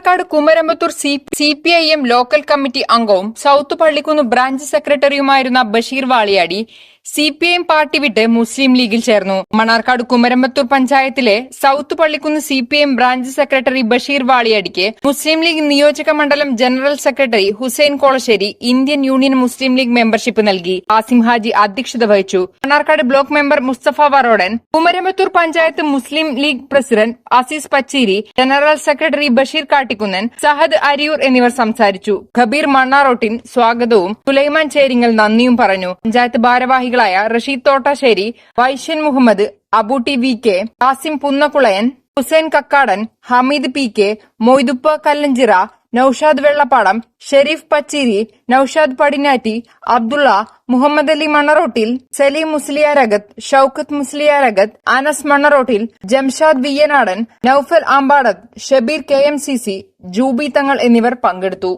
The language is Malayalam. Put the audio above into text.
Mannarkkad Kumarampathur C P I M local committee അംഗവും south Pallikkunnu branch സെക്രട്ടറിയുമായിരുന്ന Basheer Valiyadi C P I M party വിട്ട് മുസ്ലിം ലീഗിൽ ചേർന്നു. മണാർക്കാട് കുമരമ്പത്തൂർ പഞ്ചായത്തിലെ south Pallikkunnu C P M branch secretary Basheer വാളിയാടിക്ക് Muslim league നിയോജക മണ്ഡലം general secretary Hussain Kolassery Indian Union Muslim League membership നൽകി. ആസിം ഹാജി അധ്യക്ഷത വഹിച്ചു. Mannarkkad block member Musthafa Varodan Kumarampathur panchayat Muslim League president Azeez Pacheeri general secretary Basheer Kattikkunnan Sahad Ariyur എന്നിവർ സംസാരിച്ചു. ഖബീർ മണ്ണാറോട്ടിൻ സ്വാഗതവും സുലൈമാൻ ചേരിങ്ങൽ നന്ദിയും പറഞ്ഞു. പഞ്ചായത്ത് ഭാരവാഹികളായ Rashid Thottasseri Vaishyan Muhammad Abootty V K Kasim Punnakkulayan Hussain Kakkadan Hameed P K Moiduppa Kallanchira Naushad Vellappadam Sherif Pacheri Naushad Padinatti Abdulla Muhammad Ali Mannarottil Salim Musliyarakath Shoukath Musliyarakath Anas Mannarottil Jamshad Viyyanadan Noufal Ambadath Shabeer K M C C Juby Thangal എന്നിവർ പങ്കെടുത്തു.